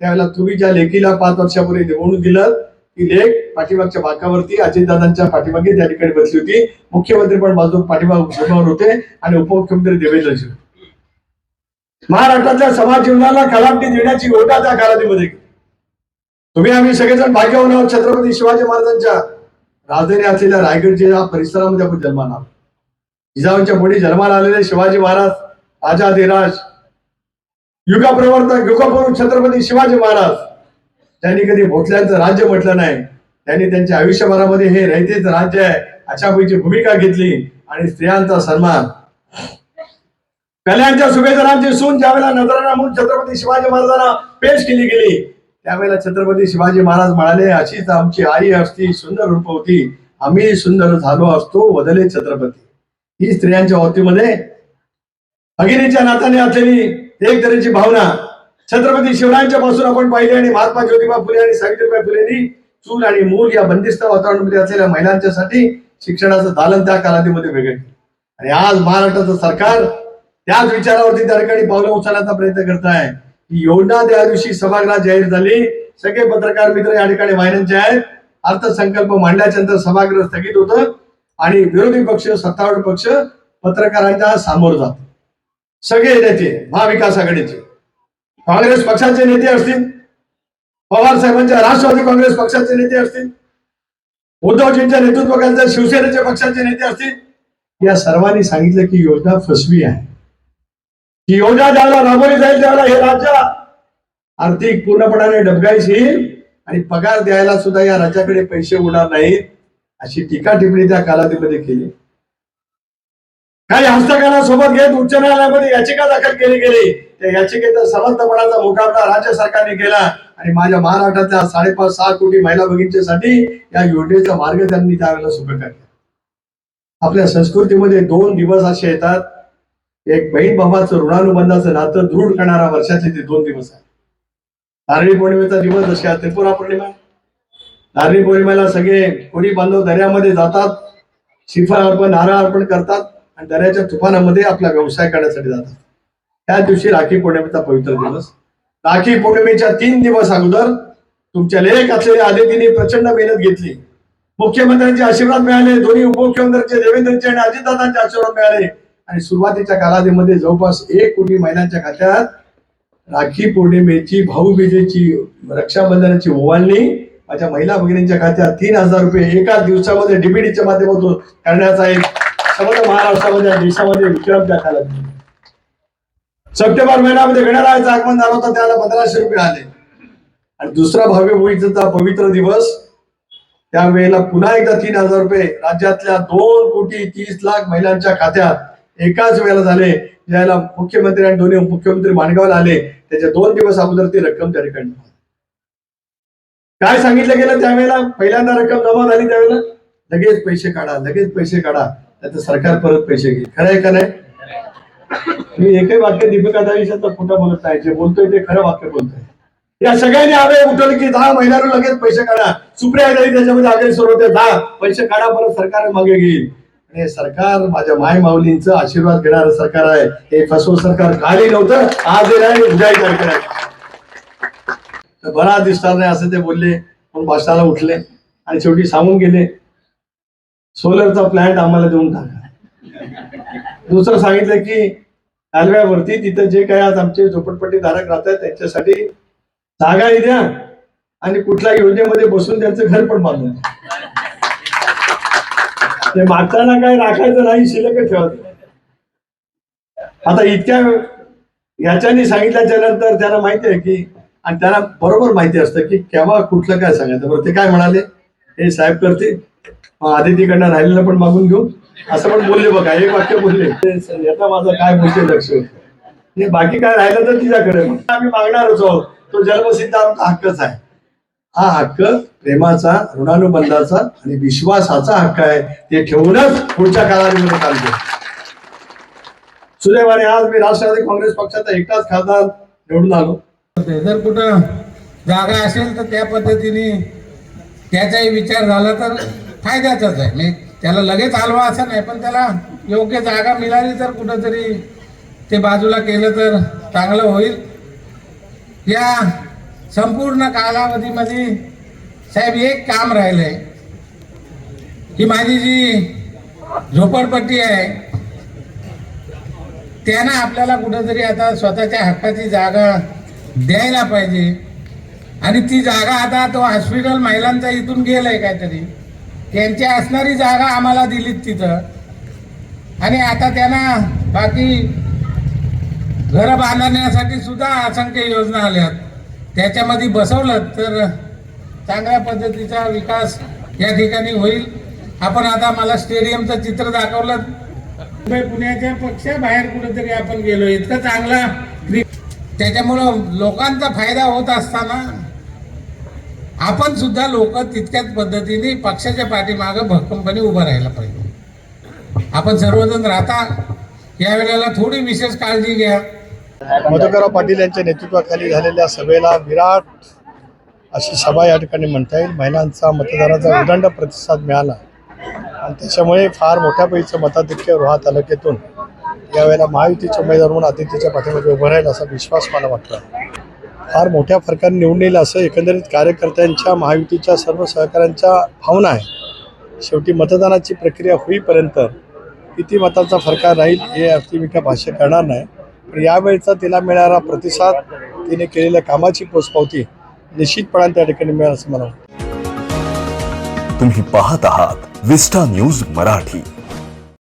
त्यावेळेला तुम्ही ज्या लेखीला पाच वर्षापूर्वी निवडून दिलं ती लेख पाठीमागच्या बाकावरती अजितदादांच्या पाठीमागे त्या ठिकाणी बसली होती. मुख्यमंत्री पण बाजू पाठीमाग होते आणि उपमुख्यमंत्री देवेंद्रजी होते. महाराष्ट्रातल्या समाज जीवनाला कलाटणी देण्याची योजना त्या कालावधीमध्ये तुम्ही आम्ही सगळेजण भाग्यवान आहोत छत्रपती शिवाजी महाराजांच्या राजधानी असलेल्या रायगड जिल्हा परिसरामध्ये आपण जन्माला जिजाऊंच्या पुढे जन्माला आलेले शिवाजी महाराज राजा राजाधिराज युगाप्रवर्तक युगपुरुष छत्रपती शिवाजी महाराज. त्यांनी कधी भोसल्यांचं राज्य म्हटलं नाही. त्यांनी त्यांच्या आयुष्यभरामध्ये हे रयतेच राज्य आहे अशा पैकी भूमिका घेतली आणि स्त्रियांचा सन्मान. कल्याणच्या सुभेदारांची सून ज्यावेळेला नजराना म्हणून छत्रपती शिवाजी महाराजांना पेश केली गेली त्यावेळेला छत्रपती शिवाजी महाराज म्हणाले अशीच आमची आई असती सुंदर रूप होती. आम्ही सुंदर झालो असतो वदले छत्रपती. ही स्त्रियांच्या वतीमध्ये भगिनीच्या नात्याने असलेली एक तऱ्हेची भावना. छत्रपती शिवरायांच्या पासून आपण पाहिले आणि महात्मा ज्योतिबा फुले आणि सावित्रीबाई फुलेंनी चूल आणि मूल या बंदिस्त वातावरणामध्ये असलेल्या महिलांच्यासाठी शिक्षणाचं दालन त्या कालावधीमध्ये वेगळे केलं. आणि आज महाराष्ट्राचं सरकार त्याच विचारावरती त्या ठिकाणी पावलं उचलण्याचा प्रयत्न करत आहे. ही योजना त्या दिवशी सभागृहात जाहीर झाली. सगळे पत्रकार मित्र या ठिकाणी वाहिन्यांचे आहेत. अर्थसंकल्प मांडल्याच्या नंतर सभागृह स्थगित होतं. आणि विरोधी पक्ष सत्तारूढ पक्ष पत्रकारांच्या सामोर जात सगळे नेते महाविकास आघाडीचे. काँग्रेस पक्षाचे नेते असतील पवार साहेबांच्या राष्ट्रवादी काँग्रेस पक्षाचे नेते असतील उद्धवजींच्या नेतृत्वाखालच्या शिवसेनेच्या पक्षाचे नेते असतील या सर्वांनी सांगितलं की योजना फसवी आहे. ही योजना ज्याला राबवली जाईल त्याला हे राज्य आर्थिक पूर्णपणाने डबघाईस येईल आणि पगार द्यायला सुद्धा या राज्याकडे पैसे उडणार नाहीत अशी टीका टिप्पणी त्या कालावधीमध्ये केली. काही हस्तकाला सोबत घेत उच्च न्यायालयामध्ये याचिका दाखल केली गेली. त्या याचिकेचा समर्थपणाचा मुकाबला राज्य सरकारने केला. आणि माझ्या महाराष्ट्रातल्या साडेपाच सहा कोटी महिला भगिनींसाठी या योजनेचा मार्ग त्यांनी त्यावेळेला सुख केला. आपल्या संस्कृतीमध्ये दोन दिवस असे येतात. एक बहीण भावाचं ऋणानुबंधाचं नातं दृढ करणारा वर्षाचे ते दोन दिवस आहे नारळी पौर्णिमेचा दिवस जसे त्रिपुरा पौर्णिमा नारळी पौर्णिमेला सगळे कोणी बांधव दर्यामध्ये जातात. शिफा अर्पण नारा अर्पण करतात. आणि दर्याच्या तुफानामध्ये आपला व्यवसाय करण्यासाठी जातात. त्या दिवशी राखी पौर्णिमेचा पवित्र दिवस. राखी पौर्णिमेच्या तीन दिवस अगोदर तुमच्या लेख असलेल्या आदितीने प्रचंड मेहनत घेतली. मुख्यमंत्र्यांचे आशीर्वाद मिळाले दोन्ही उपमुख्यमंत्र्यांचे देवेंद्रचे आणि अजितदादांचे आशीर्वाद मिळाले. आणि सुरुवातीच्या कालावधीमध्ये जवळपास एक कोटी महिलांच्या खात्यात राखी पौर्णिमेची भाऊबीजेची रक्षाबंधनाची ओवाळणी माझ्या महिला भगिनींच्या खात्यात तीन हजार रुपये एका दिवसामध्ये डीबीडीच्या माध्यमातून करण्याचा एक समग्र महाराष्ट्रामध्ये देशामध्ये विक्रम त्या सप्टेंबर महिन्यामध्ये गणरायाचं आगमन झालं होतं त्याला पंधराशे रुपये आले. आणि दुसरा भाव्य भूमीचा पवित्र दिवस त्यावेळेला पुन्हा एकदा तीन हजार रुपये. राज्यातल्या दोन कोटी तीस लाख महिलांच्या खात्यात एकाच वेळेला झाले. ज्याला मुख्यमंत्री आणि दोन्ही मुख्यमंत्री माणगावला आले त्याच्या दोन दिवस अगोदर ती रक्कम त्या ठिकाणी काय सांगितलं गेलं त्यावेळेला? पहिल्यांदा रक्कम जमा झाली त्यावेळेला? लगेच पैसे काढा लगेच पैसे काढा. त्याचं सरकार परत पैसे घेईल. खरं आहे का नाही? मी एकही वाक्य दीपिका विषयाचा खोटा बोलत नाही. जे बोलतोय ते खरं वाक्य बोलतोय. या सगळ्यांनी आवे उठवले की दहा महिन्यावर लगेच पैसे काढा. सुप्रिया जाईल त्याच्यामध्ये आगे सुरू होते. दहा पैसे काढा परत सरकार मागे घेईल. आणि सरकार माझ्या माय माऊलींचं आशीर्वाद घेणारं सरकार आहे. हे फसवं सरकार खाली नव्हतं. आज नाही उद्याही सरकार आहे तर बरा दिसणार नाही असं ते बोलले. पण भाषणाला उठले. आणि शेवटी सांगून गेले. सोलरचा प्लॅन्ट आम्हाला देऊन टाका. दुसरं सांगितलं की कालव्यावरती तिथं जे काही आज आमचे झोपडपट्टी धारक राहतात त्यांच्यासाठी जागाही द्या आणि कुठल्या योजनेमध्ये बसून त्यांचं घर पण बांधून ते मागताना काय राखायचं नाही शिल्लक ठेवत आता इतक्या याच्यानी सांगितल्याच्या नंतर त्यांना माहिती आहे की आणि त्यांना बरोबर माहिती असतं की केव्हा कुठलं काय सांगायचं. बरं ते काय म्हणाले? हे साहेब करते आदितीकडनं राहिलेलं पण मागून घेऊ. असं पण बोलले बघा एक वाक्य बोलले. याचा माझं काय बोलते लक्ष? होतं. बाकी काय राहिलं तर तिच्याकडे आम्ही मागणारच आहोत. तो जन्मसिद्ध आमचा हक्कच आहे. हा हक्क प्रेमाचा ऋणानुबंधाचा आणि विश्वासाचा हक्क आहे. ते ठेवूनच पुढच्या कालावधीमध्ये चालतो सुदैवाने आज मी राष्ट्रवादी काँग्रेस पक्षाचा एकटाच खासदार निवडून आलो. जर कुठं जागा असेल तर त्या पद्धतीने त्याचाही विचार झाला तर फायद्याचाच आहे. मी त्याला लगेच हलवा असं नाही पण त्याला योग्य जागा मिळाली तर कुठंतरी ते बाजूला केलं तर चांगलं होईल. या संपूर्ण कालावधीमध्ये साहेब एक काम राहिलंय. ही माझी जी झोपडपट्टी आहे त्यांना आपल्याला कुठंतरी आता स्वतःच्या हक्काची जागा द्यायला पाहिजे. आणि ती जागा आता तो हॉस्पिटल महिलांचा इथून गेलाय काहीतरी. त्यांची असणारी जागा आम्हाला दिलीत तिथं. आणि आता त्यांना बाकी घरं बांधण्यासाठी सुद्धा असंख्य योजना आल्यात. त्याच्यामध्ये बसवलं तर चांगल्या पद्धतीचा विकास या ठिकाणी होईल. आपण आता मला स्टेडियमचं चित्र दाखवलं. मुंबई पुण्याच्या पक्षा बाहेर कुठेतरी आपण गेलो. इतकं चांगला त्याच्यामुळं लोकांचा फायदा होत असताना आपण सुद्धा लोक तितक्याच पद्धतीने पक्षाच्या पाठीमागं भक्कमपणे उभं राहायला पाहिजे. आपण सर्वजण राहता या वेळेला थोडी विशेष काळजी घ्या. मधुकरराव पाटील यांच्या नेतृत्वाखाली झालेल्या सभेला विराट अशी सभा या ठिकाणी म्हणता येईल. महिलांचा मतदाराचा उदंड प्रतिसाद मिळाला. आणि त्याच्यामुळे फार मोठ्या पैकीचं मताधिक्य रोहा तालुक्यातून यावेळेला महायुतीच्या उमेदवार म्हणून आदित्यच्या पाठीमध्ये उभं राहील असा विश्वास मला वाटतो. फार मोठ्या फरकाने निवडून येईल असं एकंदरीत कार्यकर्त्यांच्या महायुतीच्या सर्व सहकाऱ्यांच्या भावना आहे. शेवटी मतदानाची प्रक्रिया होईपर्यंत किती मताचा फरका राहील हे अगदी मी काय भाष्य करणार नाही. पण यावेळचा तिला मिळणारा प्रतिसाद तिने केलेल्या कामाची पोचपावती निश्चितपणाने त्या ठिकाणी मिळेल असं मला वाटतं. तुम्ही पाहत आहात विस्टा न्यूज मराठी.